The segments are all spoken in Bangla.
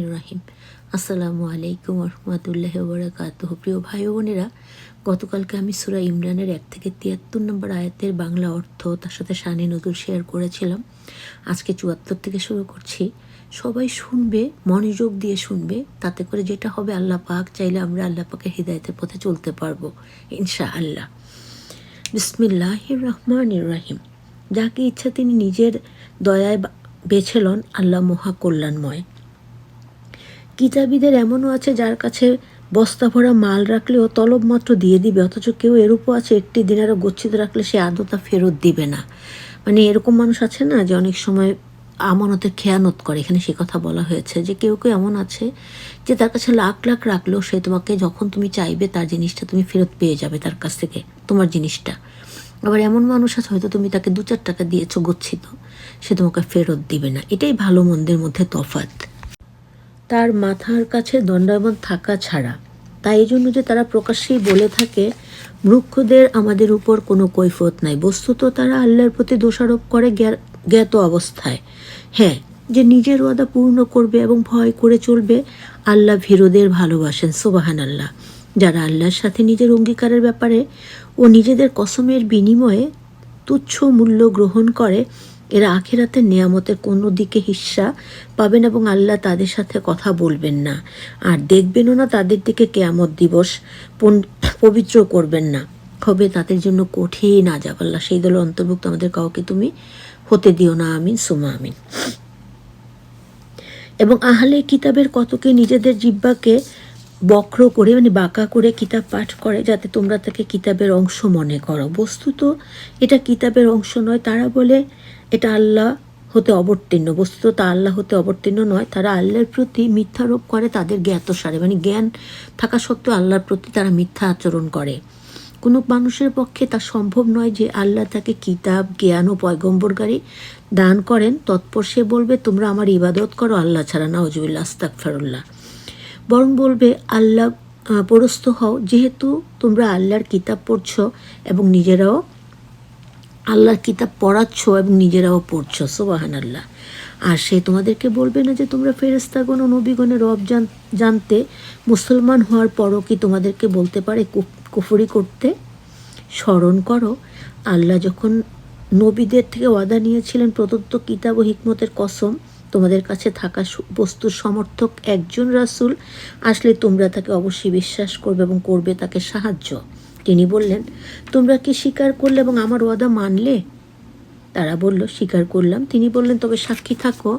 রাজিম। আসসালামু আলাইকুম রহমতুল্লাহ বরাকাতুহ। প্রিয় ভাই বোনেরা, গতকালকে আমি সুরা ইমরানের এক থেকে তিয়াত্তর নম্বর আয়াতের বাংলা অর্থ তার সাথে শানি নজুল শেয়ার করেছিলাম। আজকে চুয়াত্তর থেকে শুরু করছি। সবাই শুনবে, মনোযোগ দিয়ে শুনবে। তাতে করে যেটা হবে, আল্লাহ পাক চাইলে আমরা আল্লাহ পাকের হৃদায়তের পথে চলতে পারব ইনশা আল্লাহ বিসমিল্লাহির রহমানির রহিম। যাকে ইচ্ছা তিনি নিজের দয়ায় বেছে লন আল্লাহ মহা কল্যাণময় কিতাবীদের এমনও আছে যার কাছে বস্তা ভরা মাল রাখলেও তলব মাত্র দিয়ে দিবে, অথচ কেউ এরূপও আছে, একটি দিন দিনারও গচ্ছিত রাখলে সে আদতা ফেরত দিবে না। মানে এরকম মানুষ আছে না যে অনেক সময় আমানতের খেয়ানত করে। এখানে সে কথা বলা হয়েছে যে কেউ কেউ এমন আছে যে তার কাছে লাখ লাখ রাখলেও সে তোমাকে যখন তুমি চাইবে তার জিনিসটা তুমি ফেরত পেয়ে যাবে তার কাছ থেকে, তোমার জিনিসটা। আবার এমন মানুষ আছে, হয়তো তুমি তাকে দু চার টাকা দিয়েছ গচ্ছিত, সে তোমাকে ফেরত দিবে না। এটাই ভালো মন্দের মধ্যে তফাৎ। তার মাথার কাছে দণ্ডায়মান থাকা ছাড়া। তাই এই জন্য যে তারা প্রকাশ্যেই বলে থাকে, মূর্খদের আমাদের উপর কোনো কৈফত নাই। বস্তুত তারা আল্লাহর প্রতি দোষারোপ করে জ্ঞাত অবস্থায়। হ্যাঁ যে নিজের ওয়াদা পূর্ণ করবে এবং ভয় করে চলবে, আল্লাহ ভীরুদের ভালোবাসেন সোবাহান আল্লাহ যারা আল্লাহর সাথে নিজের অঙ্গীকারের ব্যাপারে ও নিজেদের কসমের বিনিময়ে তুচ্ছ মূল্য গ্রহণ করে, এরা আখেরাতের নিয়ামতের কোনো দিকে হিস্সা পাবেন এবং আল্লাহ তাদের সাথে কথা বলবেন না। আর দেখবেনও না তাদের দিকে কেয়ামত দিবস পবিত্র করবেন না। হবে তাদের জন্য কঠিন আজাব আল্লাহ সেই দলের অন্তর্ভুক্ত আমাদের কাউকে তুমি হতে দিও না। আমিন সুমা আমিন। এবং আহলে কিতাবের কতকে নিজেদের জিব্বাকে বক্র করে মানে বাঁকা করে কিতাব পাঠ করে, যাতে তোমরা তাকে কিতাবের অংশ মনে করো। বস্তুত এটা কিতাবের অংশ নয়, তারা বলে এটা আল্লাহ হতে অবতীর্ণ। বস্তুত তা আল্লাহ হতে অবতীর্ণ নয়, তারা আল্লাহর প্রতি মিথ্যারোপ করে তাদের জ্ঞাতসারে। মানে জ্ঞান থাকা সত্ত্বেও আল্লাহর প্রতি তারা মিথ্যা আচরণ করে। কোনো মানুষের পক্ষে তা সম্ভব নয় যে আল্লাহ তাকে কিতাব, জ্ঞান ও পয়গম্বরগারি দান করেন। তৎপর সে বলবে, তোমরা আমার ইবাদত করো, আল্লাহ ছাড়া না হজুবিল্লা আস্তাকফারুল্লাহ বরং বলবে, আল্লাহ পরস্ত হও। যেহেতু তোমরা আল্লাহর কিতাব পড়ছ এবং নিজেরাও আল্লাহর কিতাব পড়াচ্ছ এবং নিজেরাও পড়ছো সোবাহান আল্লাহ আর সে তোমাদেরকে বলবে না যে তোমরা ফেরেস্তাগণ ও নবীগণের রব জান- জানতে মুসলমান হওয়ার পরও কি তোমাদেরকে বলতে পারে কুফ- কুফরি করতে? স্মরণ করো, আল্লাহ যখন নবীদের থেকে ওয়াদা নিয়েছিলেন প্রদত্ত কিতাব ও হিকমতের কসম তোমাদের কাছে থাকা বস্তুর সমর্থক একজন রাসূল। আসলে তোমরা তাকে অবশ্যই বিশ্বাস করবে এবং করবে তাকে সাহায্য। তিনি বললেন, তোমরা কি স্বীকার করলে এবং আমার ওয়াদা মানলে? তারা বলল, স্বীকার করলাম। তিনি বললেন, তবে সাক্ষী থাকো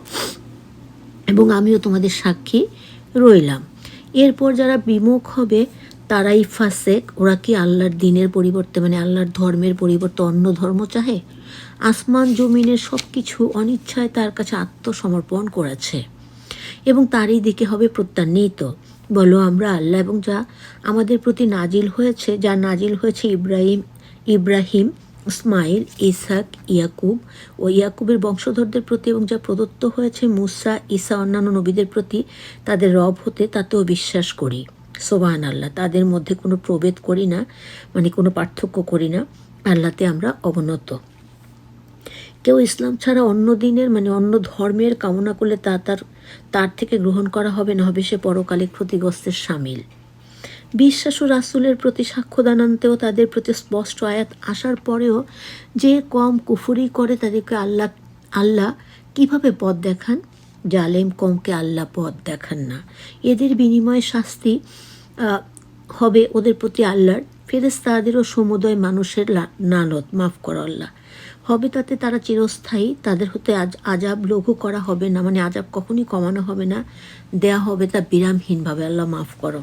এবং আমিও তোমাদের সাক্ষী রইলাম। এরপর যারা বিমুখ হবে তারাই ফাসেক, ওরা কি আল্লাহর দিনের পরিবর্তে মানে আল্লাহর ধর্মের পরিবর্তে অন্য ধর্ম চাহে? আসমান জমিনের সব কিছু অনিচ্ছায় তার কাছে আত্মসমর্পণ করেছে। এবং তারই দিকে হবে প্রত্যান্বিত। বলো আমরা আল্লাহ এবং যা আমাদের প্রতি নাজিল হয়েছে, যা নাজিল হয়েছে ইব্রাহিম ইব্রাহিম, ইসমাইল ইসাক ইয়াকুব ও ইয়াকুবের বংশধরদের প্রতি এবং যা প্রদত্ত হয়েছে মুসা, ঈসা অন্যান্য নবীদের প্রতি, তাদের রব হতে তাতেও বিশ্বাস করি। সোবাহান আল্লাহ তাদের মধ্যে কোনো প্রভেদ করি না মানে কোনো পার্থক্য করি না আল্লাতে আমরা অবনত। কেউ ইসলাম ছাড়া অন্য দিনের মানে অন্য ধর্মের কামনা করলে তা তার তার থেকে গ্রহণ করা হবে না, হবে সে পরকালে ক্ষতিগ্রস্তের সামিল। বিশ্বাস ও রাসুলের প্রতি সাক্ষ্যদানান্তেও তাদের প্রতি স্পষ্ট আয়াত আসার পরেও যে কম কুফুরি করে তাদেরকে আল্লাহ আল্লাহ কীভাবে পথ দেখান? জালেম কমকে আল্লাহ পথ দেখান না। এদের বিনিময়ে শাস্তি হবে ওদের প্রতি আল্লাহর ফেরেস্তাদেরও সমুদয় মানুষের নালত মাফ করো আল্লাহ। হবে তাতে তারা চিরস্থায়ী, তাদের হতে আজ আজাব লঘু করা হবে না মানে আজাব কখনই কমানো হবে না, দেয়া হবে তা বিরামহীনভাবে, আল্লাহ মাফ করো।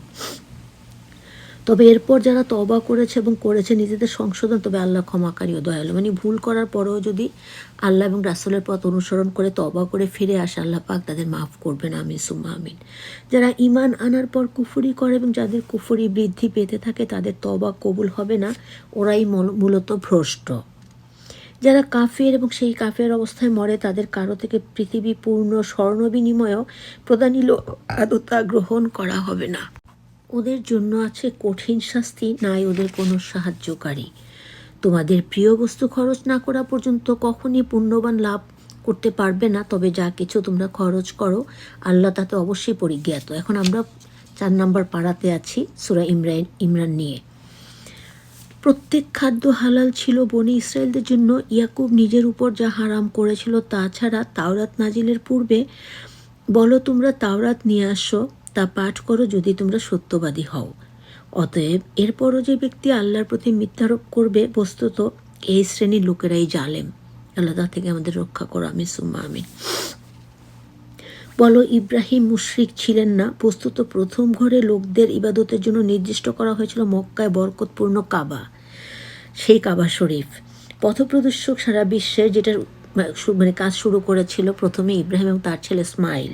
তবে এরপর যারা তবা করেছে এবং করেছে নিজেদের সংশোধন, তবে আল্লাহ ক্ষমাকারী ও দয়ালু। মানে ভুল করার পরেও যদি আল্লাহ এবং রাসুলের পথ অনুসরণ করে তবা করে ফিরে আসে, আল্লাহ পাক তাদের মাফ করবেন, আমিন, সুম্মা আমিন। যারা ইমান আনার পর কুফুরি করে এবং যাদের কুফুরি বৃদ্ধি পেতে থাকে, তাদের তবা কবুল হবে না, ওরাই মূল- মূলত ভ্রষ্ট। যারা কাফের এবং সেই কাফের অবস্থায় মরে, তাদের কারও থেকে পৃথিবী পূর্ণ স্বর্ণ বিনিময়েও প্রদানিল আদতা গ্রহণ করা হবে না। ওদের জন্য আছে কঠিন শাস্তি, নাই ওদের কোনো সাহায্যকারী। তোমাদের প্রিয় বস্তু খরচ না করা পর্যন্ত কখনই পুণ্যবান লাভ করতে পারবে না, তবে যা কিছু তোমরা খরচ করো, আল্লাহ তাতে অবশ্যই পরিজ্ঞাত। এখন আমরা চার নাম্বার পাড়াতে আছি, সুরা ইমরান ইমরান নিয়ে। প্রত্যেক খাদ্য হালাল ছিল বনি ইসরায়েলদের জন্য, ইয়াকুব নিজের উপর যা হারাম করেছিল তাছাড়া তাওরাত নাজিলের পূর্বে, বলো তোমরা তাওরাত নিয়ে আসো। তা পাঠ করো যদি তোমরা সত্যবাদী হও। অতএব এরপরও যে ব্যক্তি আল্লাহর প্রতি মিথ্যারোপ করবে, বস্তুত এই শ্রেণির লোকেরাই জালেম। আল্লাহ তা থেকে আমাদের রক্ষা করো আমি সুম্মা আমি বলো, ইব্রাহিম মুশরিক ছিলেন না। বস্তুত প্রথম ঘরে লোকদের ইবাদতের জন্য নির্দিষ্ট করা হয়েছিল মক্কায় বরকতপূর্ণ কাবা, সেই কাবা শরীফ। পথপ্রদর্শক সারা বিশ্বে যেটার মানে কাজ শুরু করেছিল প্রথমে ইব্রাহিম এবং তার ছেলে স্মাইল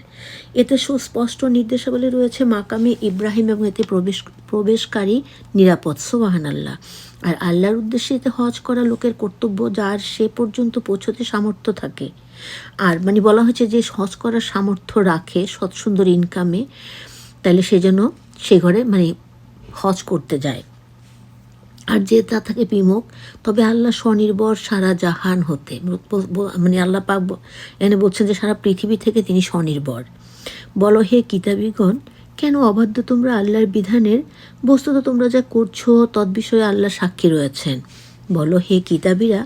এতে সুস্পষ্ট নির্দেশাবলী রয়েছে মাকামে ইব্রাহিম এবং এতে প্রবেশ, প্রবেশকারী নিরাপদ সোবাহান আল্লাহ আর আল্লাহর উদ্দেশ্যে এতে হজ করা লোকের কর্তব্য যার সে পর্যন্ত পৌঁছতে সামর্থ্য থাকে। আর মানে বলা হয়েছে যে হজ করার সামর্থ্য রাখে সৎ সুন্দর ইনকামে তাহলে সে যেন সে ঘরে মানে হজ করতে যায়। আর যে তা থাকে বিমুখ, তবে আল্লাহ স্বনির্ভর সারা জাহান হতে। মানে আল্লাহ পাক এনে বলছেন যে সারা পৃথিবী থেকে তিনি স্বনির্ভর। বলো হে কিতাবিগণ, কেন অবাধ্য তোমরা আল্লাহর বিধানের? বস্তুত তোমরা যা করছ তৎবিষয়ে আল্লাহ সাক্ষী রয়েছেন। বলো হে কিতাবিরা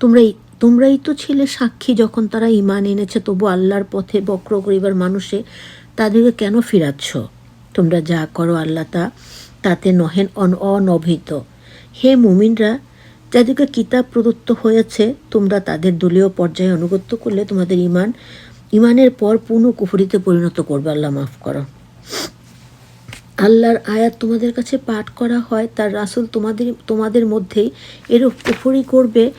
তোমরা তোমরাই তো ছিলে সাক্ষী যখন তারা ইমান এনেছে, তবু আল্লাহর পথে বক্র করিবার মানুষে তাদেরকে কেন ফিরাচ্ছ? তোমরা যা করো আল্লাহ তা, তাতে নহেন অন, অনভিত। হে মুমিনরা, যাদেরকে কিতাব প্রদত্ত হয়েছে, তোমরা তাদের দলীয় পর্যায়ে অনুগত্য করলে তোমাদের ইমান ইমানের পর পূর্ণ কুফরিতে পরিণত করবে। আল্লাহ মাফ করো। আল্লাহর আয়াত তোমাদের কাছে পাঠ করা হয়, তার রাসুল তোমাদের তোমাদের মধ্যেই এরূপ কুফরি করবে।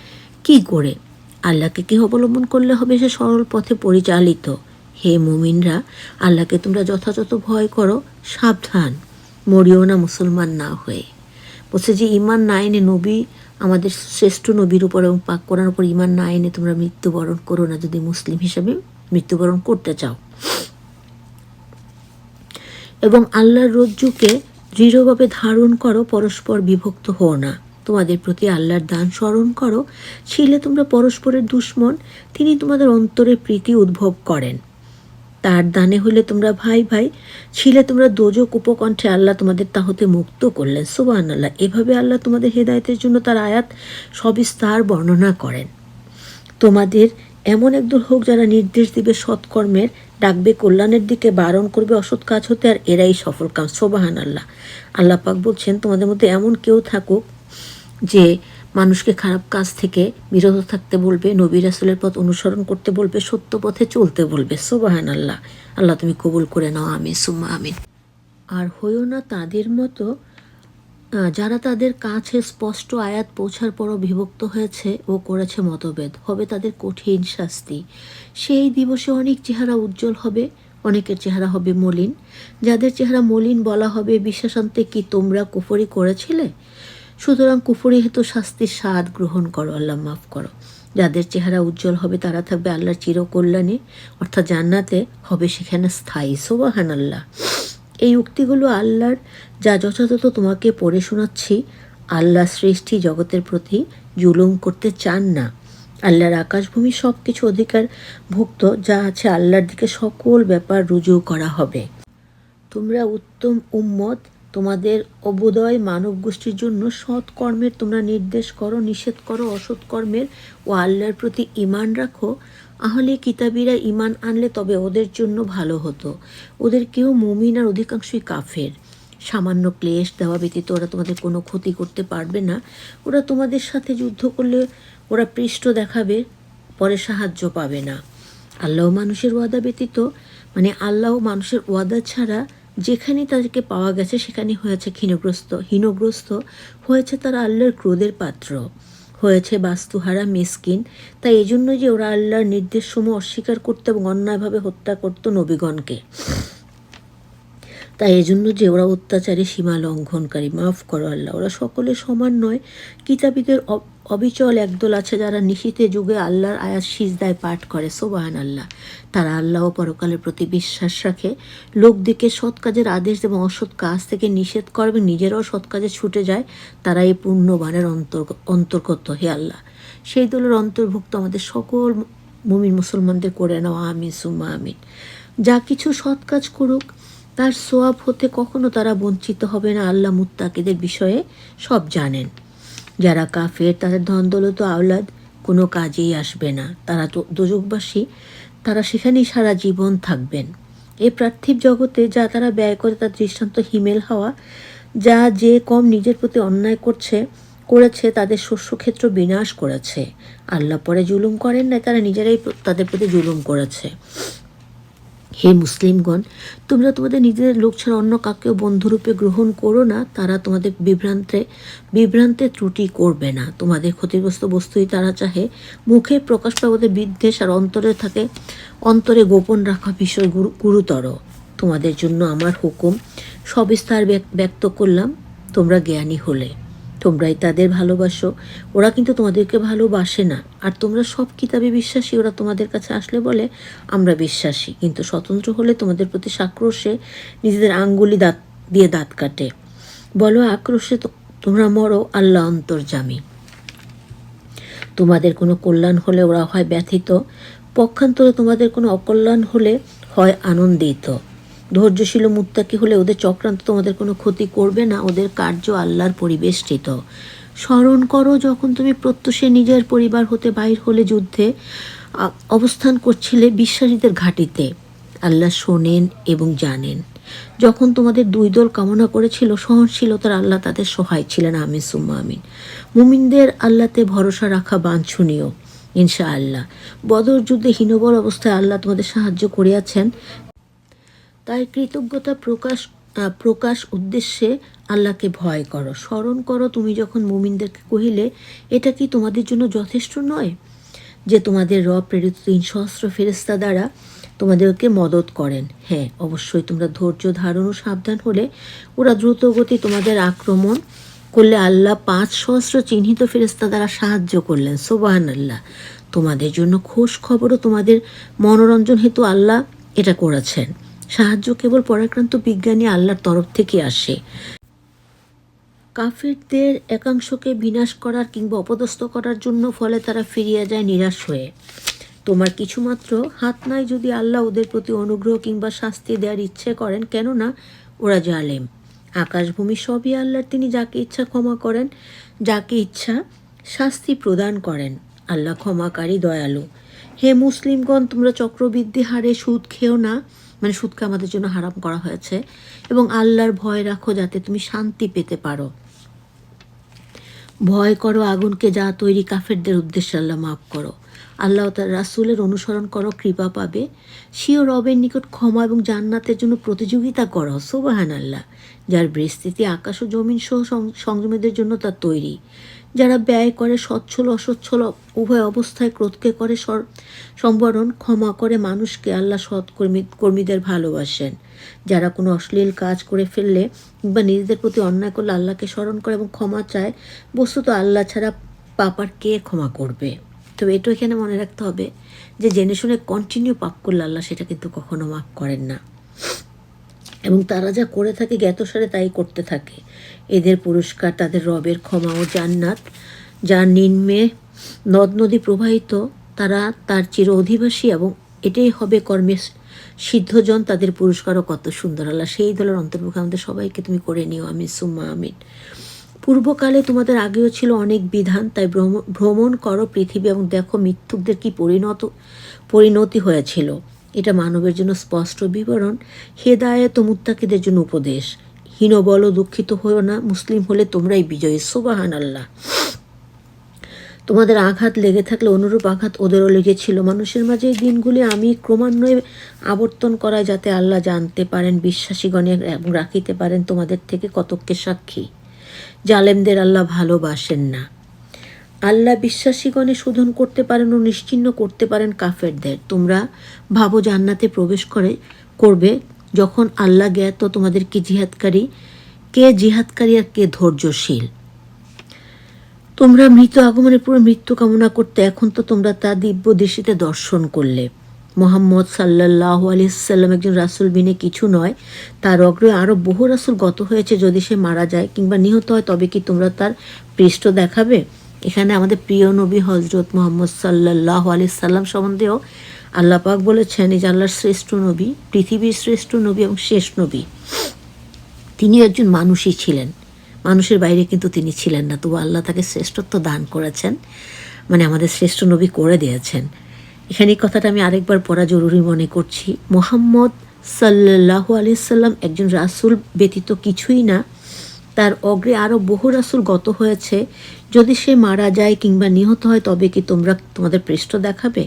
কি করে? আল্লাহকে কি অবলম্বন করলে হবে সে সরল পথে পরিচালিত? হে মুমিনরা, আল্লাহকে তোমরা যথাযথ ভয় করো, সাবধান, মরিও না মুসলমান না হয়ে। বলছে যে ইমান না এনে নবী, আমাদের শ্রেষ্ঠ নবীর উপর এবং পাক করার উপর ইমান না এনে তোমরা মৃত্যুবরণ করো না যদি মুসলিম হিসাবে মৃত্যুবরণ করতে চাও। এবং আল্লাহর রজ্জুকে দৃঢ়ভাবে ধারণ করো, পরস্পর বিভক্ত হও না। তোমাদের প্রতি আল্লাহর দান স্মরণ করো। ছিলে তোমরা পরস্পরের দুশ্মন, তিনি তোমাদের অন্তরে প্রীতি উদ্ভব করেন। তার দানে হলে তোমরা ভাই ভাই, ছিলে তোমরা দোজক উপকণ্ঠে আল্লাহ তোমাদের তাহতে মুক্ত করলেন। সোবান আল্লাহ এভাবে আল্লাহ তোমাদের হেদায়তের জন্য তার আয়াত সবিস্তার বর্ণনা করেন। তোমাদের এমন একদল হোক যারা নির্দেশ দিবে সৎকর্মের, ডাকবে কল্যাণের দিকে, বারণ করবে অসৎ কাজ হতে, আর এরাই সফল কাম। সোবাহান আল্লাহ আল্লাহ পাক বলছেন, তোমাদের মধ্যে এমন কেউ থাকুক যে মানুষকে খারাপ কাজ থেকে বিরত থাকতে বলবে, নবী রাসুলের পথ অনুসরণ করতে বলবে, সত্য পথে চলতে বলবে। সোবাহান আল্লাহ আল্লাহ তুমি কবুল করে নাও আমি সুম্মা আমিন। আর হইও না তাদের মতো যারা তাদের কাছে স্পষ্ট আয়াত পৌঁছার পরও বিভক্ত হয়েছে ও করেছে মতভেদ, হবে তাদের কঠিন শাস্তি। সেই দিবসে অনেক চেহারা উজ্জ্বল হবে, অনেকের চেহারা হবে মলিন। যাদের চেহারা মলিন বলা হবে বিশ্বাসান্তে কি তোমরা কুফরি করেছিলে? সুতরাং কুফরি হেতু শাস্তির স্বাদ গ্রহণ করো, আল্লাহ মাফ করো। যাদের চেহারা উজ্জ্বল হবে, তারা থাকবে আল্লাহর চিরকল্যাণে। অর্থাৎ জান্নাতে হবে সেখানে স্থায়ী। সোবাহান আল্লাহ এই উক্তিগুলো আল্লাহর, যা যথাযথ তোমাকে পড়ে শোনাচ্ছি, আল্লাহ সৃষ্টি জগতের প্রতি জুলুম করতে চান না। আল্লাহর আকাশভূমি সব কিছু অধিকার ভুক্ত যা আছে আল্লাহর দিকে সকল ব্যাপার রুজু করা হবে। তোমরা উত্তম উম্মত তোমাদের অবোদয় মানব গোষ্ঠীর জন্য সৎ কর্মের তোমরা নির্দেশ করো, নিষেধ করো, অসৎ কর্মের ও আল্লাহর প্রতি ইমান রাখো। আহলে কিতাবিরা ইমান আনলে তবে ওদের জন্য ভালো হতো। ওদের কেউ মুমিন আর অধিকাংশই কাফের। সামান্য ক্লেশ দেওয়া ব্যতীত ওরা তোমাদের কোনো ক্ষতি করতে পারবে না। ওরা তোমাদের সাথে যুদ্ধ করলে ওরা পৃষ্ঠ দেখাবে, পরে সাহায্য পাবে না। আল্লাহ মানুষের ওয়াদা ব্যতীত মানে আল্লাহ মানুষের ওয়াদা ছাড়া যেখানে তাদেরকে পাওয়া গেছে, সেখানে হয়েছে ক্ষীণগ্রস্ত। হীনগ্রস্ত হয়েছে তারা আল্লাহর ক্রোধের পাত্র। হয়েছে বাস্তুহারা, মিসকিন। তাই এই জন্য যে ওরা আল্লাহর নির্দেশসমূহ অস্বীকার করতো এবং অন্যায়ভাবে হত্যা করতো নবীগণকে। তাই এজন্য যে ওরা অত্যাচারী সীমা লঙ্ঘনকারী, মাফ করো আল্লাহ, ওরা সকলে সমান নয়। কিতাবীদের অবিচল একদল আছে যারা নিশীতে যুগে আল্লাহর আয়াত সিজদায় পাঠ করে সোবাহান আল্লাহ তারা আল্লাহ ও পরকালের প্রতি বিশ্বাস রাখে। লোকদিকে সৎ কাজের আদেশ এবং অসৎ কাজ থেকে নিষেধ করবে, নিজেরাও সৎ কাজে ছুটে যায়, তারা এই পূর্ণবানের অন্তর্গত, হে আল্লাহ। সেই দলের অন্তর্ভুক্ত আমাদের সকল মুমিন মুসলমানদের করে নাও, আমিন, সুম্মা আমিন। যা কিছু সৎ কাজ করুক তার সোয়াব হতে কখনো তারা বঞ্চিত হবে না আল্লাহ মুত্তাকিদের বিষয়ে সব জানেন। যারা কাফের, তাদের ধন দৌলত আওলাদ কোনো কাজেই আসবে না। তারা তো দোজকবাসী তারা সেখানেই সারা জীবন থাকবেন। এই পার্থিব জগতে যা তারা ব্যয় করে তার দৃষ্টান্ত হিমেল হওয়া, যা যে কম নিজের প্রতি অন্যায় করছে, করেছে, তাদের শস্যক্ষেত্র বিনাশ করেছে। আল্লাহ পরে জুলুম করেন না তারা নিজেরাই তাদের প্রতি জুলুম করেছে। হে মুসলিমগণ, তোমরা তোমাদের নিজেদের লোক ছাড়া অন্য কাকেও বন্ধুরূপে গ্রহণ করো না, তারা তোমাদের বিভ্রান্তে বিভ্রান্তে ত্রুটি করবে না। তোমাদের ক্ষতিগ্রস্ত বস্তুই তারা চাহে। মুখে প্রকাশ ওদের বিদ্বেষ আর অন্তরে থাকে, অন্তরে গোপন রাখা বিষয় গুরু- গুরুতর। তোমাদের জন্য আমার হুকুম, সবিস্তার ব্যক- ব্যক্ত করলাম, তোমরা জ্ঞানী হলে। তোমরাই তাদের ভালোবাসো। ওরা কিন্তু তোমাদেরকে ভালোবাসে না। আর তোমরা সব কিতাবে বিশ্বাসী, ওরা তোমাদের কাছে আসলে বলে, আমরা বিশ্বাসী। কিন্তু স্বতন্ত্র হলে তোমাদের প্রতি সাক্রোশে নিজেদের আঙ্গুলি দাঁত দিয়ে দাঁত কাটে। বলো, আক্রোশে তোমরা মরো, আল্লাহ অন্তর্জামী। তোমাদের কোনো কল্যাণ হলে ওরা হয় ব্যথিত। পক্ষান্তরে তোমাদের কোনো অকল্যাণ হলে হয় আনন্দিত। ধৈর্যশীল মুত্তাকি হলে ওদের চক্রান্ত তোমাদের কোনো ক্ষতি করবে না, ওদের কার্য আল্লাহর পরিবেষ্টিত স্মরণ করো যখন তুমি প্রত্যুষে নিজের পরিবার হতে বাইর হলে যুদ্ধে অবস্থান করছিলে বিশ্বাসীদের ঘাটিতে। আল্লাহ শোনেন এবং জানেন। যখন তোমাদের দুই দল কামনা করেছিল, সহনশীলতার আল্লাহ তাদের সহায় ছিলেন। আমিন, সুম্মা আমিন। মুমিনদের আল্লাহতে ভরসা রাখা বাঞ্ছনীয় ইনশা আল্লাহ বদর যুদ্ধে হীনবল অবস্থায় আল্লাহ তোমাদের সাহায্য করিয়াছেন। তাই কৃতজ্ঞতা প্রকাশ প্রকাশ উদ্দেশ্যে আল্লাহকে ভয় করো। স্মরণ করো তুমি যখন মুমিনদেরকে কহিলে, এটা কি তোমাদের জন্য যথেষ্ট নয়? যে তোমাদের রব প্রেরিত তিন সহস্র ফেরেস্তা দ্বারা তোমাদেরকে মদত করেন। হ্যাঁ অবশ্যই তোমরা ধৈর্য ধারণ ও সাবধান হলে ওরা দ্রুত গতি তোমাদের আক্রমণ করলে আল্লাহ পাঁচ সহস্র চিহ্নিত ফেরেস্তা দ্বারা সাহায্য করলেন। সোবাহান আল্লাহ তোমাদের জন্য খোশ খবরও তোমাদের মনোরঞ্জন হেতু আল্লাহ এটা করেছেন। সাহায্য কেবল পরাক্রান্ত বিজ্ঞানী আল্লাহর তরফ থেকে আসে। কাফিরদের একাংশকে বিনাশ করার কিংবা অপদস্থ করার জন্য ফলে তারা ফিরিয়ে যায় নিরাশ হয়ে। তোমার কিছুমাত্র হাত নাই যদি আল্লাহ ওদের প্রতি অনুগ্রহ কিংবা শাস্তি দেওয়ার ইচ্ছে করেন, কেননা ওরা জালেম। আকাশভূমি সবই আল্লাহর, তিনি যাকে ইচ্ছা ক্ষমা করেন, যাকে ইচ্ছা শাস্তি প্রদান করেন। আল্লাহ ক্ষমাকারী, দয়ালু। হে মুসলিমগণ, তোমরা চক্রবৃদ্ধি হারে সুদ খেও না। মানে সুদকে আমাদের জন্য হারাম করা হয়েছে। এবং আল্লাহর ভয় রাখো যাতে তুমি শান্তি পেতে পারো। ভয় করো আগুনকে যা তৈরি কাফেরদের উদ্দেশ্যে আল্লাহ মাফ করো। আল্লাহ তার রাসূলের অনুসরণ করো, কৃপা পাবে। সিও রবের নিকট ক্ষমা এবং জান্নাতের জন্য প্রতিযোগিতা করো সোবাহান আল্লাহ যার বিস্তৃতি আকাশ ও জমিন সহ সংযমীদের জন্য তা তৈরি। যারা ব্যয় করে সচ্ছল, অসচ্ছল উভয় অবস্থায় ক্রোধকে করে সম্বরণ, ক্ষমা করে মানুষকে আল্লাহ সৎ কর্মী কর্মীদের ভালোবাসেন। যারা কোনো অশ্লীল কাজ করে ফেললে বা নিজেদের প্রতি অন্যায় করলে আল্লাহকে স্মরণ করে এবং ক্ষমা চায়, বস্তুত আল্লাহ ছাড়া পাপার কে ক্ষমা করবে? তবে এটা এখানে মনে রাখতে হবে যে, জেনে শুনে কন্টিনিউ পাপ করলে আল্লাহ সেটা কিন্তু কখনো মাফ করেন না। এবং তারা যা করে থাকে, জ্ঞাতসারে তাই করতে থাকে। এদের পুরস্কার, তাদের রবের ক্ষমা ও জান্নাত। যার নিম্নে নদ নদী প্রবাহিত, তারা তার চির অধিবাসী এবং এটাই হবে কর্মের সিদ্ধজন। তাদের পুরস্কারও কত সুন্দর, আল্লাহ সেই দলের অন্তর্ভুক্ত আমাদের সবাইকে তুমি করে নিও আমি সুম্মা, আমিন। পূর্বকালে তোমাদের আগেও ছিল অনেক বিধান, তাই ভ্রম- ভ্রমণ করো পৃথিবী এবং দেখো মৃত্যুকদের কি পরিণত, পরিণতি হয়েছিল। এটা মানবের জন্য স্পষ্ট বিবরণ। হেদায়ত মুত্তাকিদের জন্য উপদেশ। হীন বলো দুঃখিত হয়েও না। মুসলিম হলে তোমরাই বিজয়ী। সোবাহান আল্লাহ তোমাদের আঘাত লেগে থাকলে অনুরূপ আঘাত ওদেরও লেগেছিল। মানুষের মাঝে এই দিনগুলি আমি ক্রমান্বয়ে আবর্তন করায় যাতে আল্লাহ জানতে পারেন, বিশ্বাসীগণে রাখিতে পারেন তোমাদের থেকে কতককে সাক্ষী। জালেমদের আল্লাহ ভালোবাসেন না। আল্লাহ বিশ্বাসীগণে শোধন করতে পারেন ও নিশ্চিহ্ন করতে পারেন কাফেরদের। তোমরা ভাবো জান্নাতে প্রবেশ করে করবে। যখন আল্লাহ জ্ঞাত তোমাদের কি জিহাদকারী? কে জিহাদকারী আর কে ধৈর্যশীল? তোমরা মৃত আগমনের পুরো মৃত্যু কামনা করতে এখন তো তোমরা তা দিব্য দৃষ্টিতে দর্শন করলে। মোহাম্মদ সাল্লাহ আলিয়াল্লাম একজন রাসুল বিনে কিছু নয়, তার অগ্রে আরও বহু রাসুল গত হয়েছে যদি সে মারা যায় কিংবা নিহত হয়, তবে কি তোমরা তার পৃষ্ঠ দেখাবে? এখানে আমাদের প্রিয় নবী হজরত মোহাম্মদ সাল্লাহ আলি সাল্লাম সম্বন্ধেও আল্লাহ পাক বলেছেন, এই যে আল্লাহর শ্রেষ্ঠ নবী, পৃথিবীর শ্রেষ্ঠ নবী এবং শেষ নবী তিনি একজন মানুষই ছিলেন। মানুষের বাইরে কিন্তু তিনি ছিলেন না। তবু আল্লাহ তাকে শ্রেষ্ঠত্ব দান করেছেন মানে আমাদের শ্রেষ্ঠ নবী করে দিয়েছেন। এখানে এই কথাটা আমি আরেকবার পড়া জরুরি মনে করছি। মোহাম্মদ সাল্লাহ আলিয়াল্লাম একজন রাসূল ব্যতীত কিছুই না। তার অগ্রে আরও বহু রাসূল গত হয়েছে। যদি সে মারা যায় কিংবা নিহত হয়, তবে কি তোমরা তোমাদের পৃষ্ঠ দেখাবে?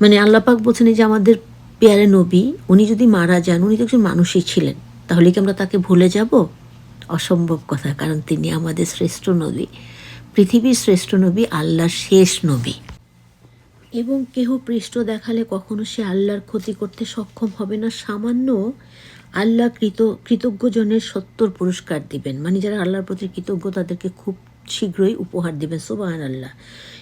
মানে আল্লাপাক বলছেন যে আমাদের পেয়ারে নবী, উনি যদি মারা যান, উনি তো একজন মানুষই ছিলেন, তাহলে কি আমরা তাকে ভুলে যাব? অসম্ভব কথা, কারণ তিনি আমাদের শ্রেষ্ঠ নবী। পৃথিবীর শ্রেষ্ঠ নবী আল্লাহর শেষ নবী। এবং কেহ পৃষ্ঠ দেখালে কখনো সে আল্লাহর ক্ষতি করতে সক্ষম হবে না, সামান্য আল্লাহ কৃত কৃতজ্ঞজনের সত্তর পুরস্কার দিবেন। মানে যারা আল্লাহর প্রতি কৃতজ্ঞ, তাদেরকে খুব শীঘ্রই উপহার দিবেন সোবাহান আল্লাহ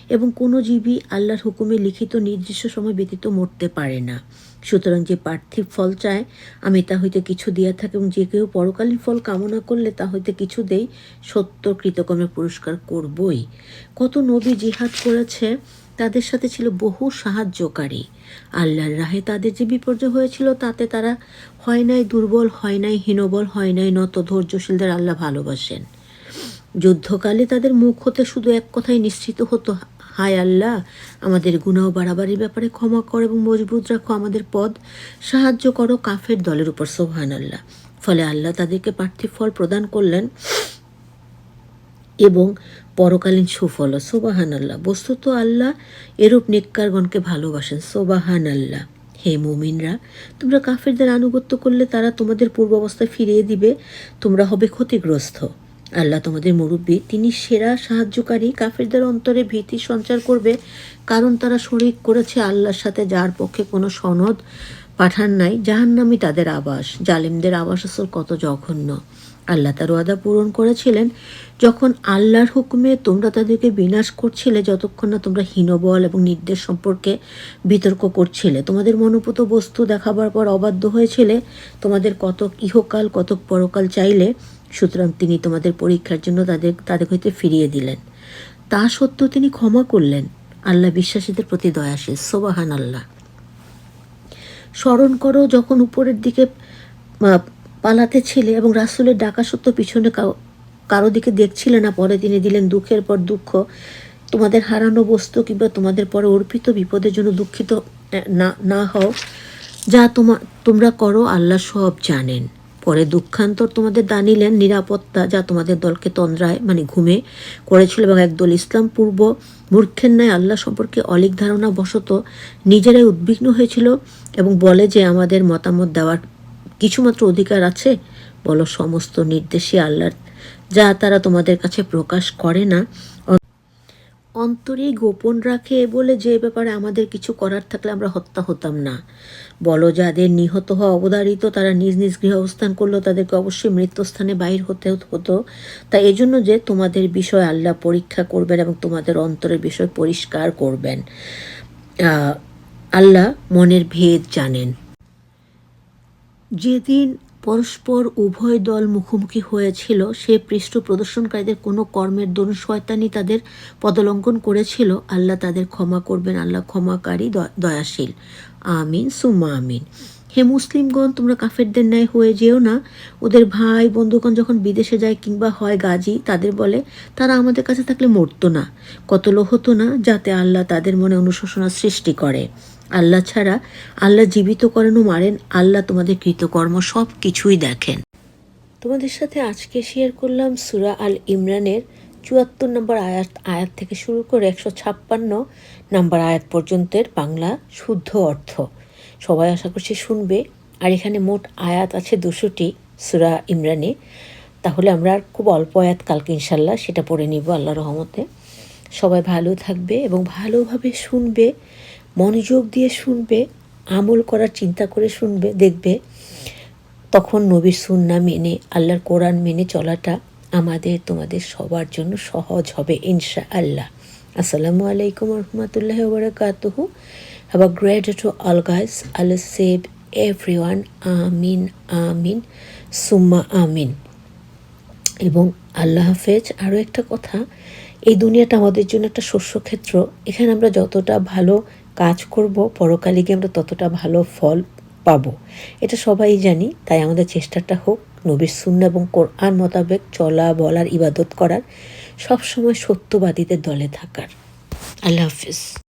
এবং কোনো জীবী আল্লাহর হুকুমে লিখিত নির্দিষ্ট সময় ব্যতীত মরতে পারে না। সুতরাং যে পার্থিব ফল চায়, আমি তা হইতে কিছু দিয়া থাকি এবং যে কেউ পরকালীন ফল কামনা করলে তা হইতে কিছু দেই, সত্য কৃতকর্মের পুরস্কার করবই। কত নবী জিহাদ করেছে, তাদের সাথে ছিল বহু সাহায্যকারী। আল্লাহর রাহে তাদের যে বিপর্যয় হয়েছিল, তাতে তারা হয় নাই দুর্বল, হয় নাই হীনবল, হয় নাই নত ধৈর্যশীলদের আল্লাহ ভালোবাসেন। যুদ্ধকালে তাদের মুখ হতে শুধু এক কথাই নিশ্চিত হতো, হায় আল্লাহ, আমাদের গুনাহ বাড়াবাড়ির ব্যাপারে ক্ষমা করো এবং মজবুত রাখো আমাদের পদ, সাহায্য করো কাফের দলের উপর সোহান আল্লাহ ফলে আল্লাহ তাদেরকে পার্থিব ফল প্রদান করলেন এবং পরকালীন সুফল সোবাহান আল্লাহ বস্তুত আল্লাহ এরূপ নেককারগণকে ভালোবাসেন সোবাহান আল্লাহ হে মুমিনরা, তোমরা কাফেরদের আনুগত্য করলে তারা তোমাদের পূর্বাবস্থায় ফিরিয়ে দিবে, তোমরা হবে ক্ষতিগ্রস্ত। আল্লাহ তোমাদের মুরব্বী, তিনি সেরা সাহায্যকারী কাফেরদের অন্তরে ভীতি সঞ্চার করবে, কারণ তারা শরিক করেছে আল্লাহর সাথে, যার পক্ষে কোনো সনদ পাঠান নাই। জাহান্নামি তাদের আবাস। জালিমদের আবাস আসল কত জঘন্য। আল্লাহ তার ওয়াদা পূরণ করেছিলেন, যখন আল্লাহর হুকুমে তোমরা তাদেরকে বিনাশ করছিলে, যতক্ষণ না তোমরা হীনবল এবং নির্দেশ সম্পর্কে বিতর্ক করছিলে। তোমাদের মনোপুত বস্তু দেখাবার পর অবাধ্য হয়েছিলে। তোমাদের কত ইহকাল কত পরকাল চাইলে সুতরাং তিনি তোমাদের পরীক্ষার জন্য তাদের তাদের হইতে ফিরিয়ে দিলেন। তা সত্ত্বেও তিনি ক্ষমা করলেন। আল্লাহ বিশ্বাসীদের প্রতি দয়াশীল। সোবাহান আল্লাহ স্মরণ করো, যখন উপরের দিকে পালাতে ছিলে এবং রাসুলের ডাকা সত্ত্বেও পিছনে কারও দিকে দেখছিলে না, পরে তিনি দিলেন দুঃখের পর দুঃখ। তোমাদের হারানো বস্তু কিংবা তোমাদের পরে অর্পিত বিপদের জন্য দুঃখিত না না হও। যা তোমা, তোমরা করো, আল্লাহ সব জানেন। পরে দুঃখান্তর তোমাদের দানিলেন নিরাপত্তা যা তোমাদের দলকে তন্দ্রায় মানে ঘুমে করেছিল এবং একদল ইসলাম পূর্ব মূর্খের ন্যায় আল্লাহ সম্পর্কে অলিক ধারণা বশত নিজেরাই উদ্বিগ্ন হয়েছিল এবং বলে যে আমাদের মতামত দেওয়ার কিছুমাত্র অধিকার আছে? বলো, সমস্ত নির্দেশই আল্লাহর, যা তারা তোমাদের কাছে প্রকাশ করে না। অন্তরেই গোপন রাখে বলে যে ব্যাপারে আমাদের কিছু করার থাকলে আমরা হত্যা হতাম না। বলো, যাদের নিহত হওয়া অবধারিত, তারা নিজ নিজ গৃহ অবস্থান করল তাদেরকে অবশ্যই মৃত্যুস্থানে বাইর হতে হতো। তাই এজন্য যে তোমাদের বিষয় আল্লাহ পরীক্ষা করবেন এবং তোমাদের অন্তরের বিষয় পরিষ্কার করবেন। আল্লাহ মনের ভেদ জানেন। যেদিন পরস্পর উভয় দল মুখোমুখি হয়েছিল, সে পৃষ্ঠ প্রদর্শনকারীদের কোনো কর্মের দরুন শয়তানি তাদের পদলঙ্ঘন করেছিল। আল্লাহ তাদের ক্ষমা করবেন, আল্লাহ ক্ষমাকারী দয়াশীল। আমিন, সুম্মা আমিন। হে মুসলিমগণ, তোমরা কাফেরদের ন্যায় হয়ে যেও না। ওদের ভাই, বন্ধুগণ যখন বিদেশে যায় কিংবা হয় গাজী, তাদের বলে, তারা আমাদের কাছে থাকলে মরতো না। কতলো হতো না, যাতে আল্লাহ তাদের মনে অনুশোচনা সৃষ্টি করে। আল্লাহ ছাড়া আল্লাহ জীবিত করেন ও মারেন, আল্লাহ তোমাদের কৃতকর্ম সব কিছুই দেখেন। তোমাদের সাথে আজকে শেয়ার করলাম সুরা আল ইমরানের চুয়াত্তর নম্বর আয়াত আয়াত থেকে শুরু করে একশো ছাপ্পান্ন নম্বর আয়াত পর্যন্তের বাংলা শুদ্ধ অর্থ। সবাই আশা করছি শুনবে। আর এখানে মোট আয়াত আছে দুশোটি সুরা ইমরানে। তাহলে আমরা আর খুব অল্প আয়াত কালকে ইনশাল্লাহ সেটা পড়ে নিব আল্লাহ রহমতে। সবাই ভালো থাকবে এবং ভালোভাবে শুনবে। মনোযোগ দিয়ে শুনবে, আমল করার চিন্তা করে শুনবে, দেখবে, তখন নবীর সুন্না মেনে, আল্লাহর কোরআন মেনে চলাটা আমাদের, তোমাদের সবার জন্য সহজ হবে ইনশা আল্লাহ আসসালামু আলাইকুম রহমতুল্লাহ বারাকাতুহু have a great to all guys Allah save every one আমিন আমিন, সুম্মা আমিন। এবং আল্লাহ হাফেজ। আরও একটা কথা, এই দুনিয়াটা আমাদের জন্য একটা শস্যক্ষেত্র। এখানে আমরা যতটা ভালো কাজ করব, পরকালে গিয়ে আমরা ততটা ভালো ফল পাব। এটা সবাই জানি, তাই আমাদের চেষ্টাটা হোক নবীর শূন্য এবং কোরআন মোতাবেক চলা, বলার, ইবাদত করার, সবসময় সত্যবাদীদের দলে থাকার। আল্লাহ হাফিজ।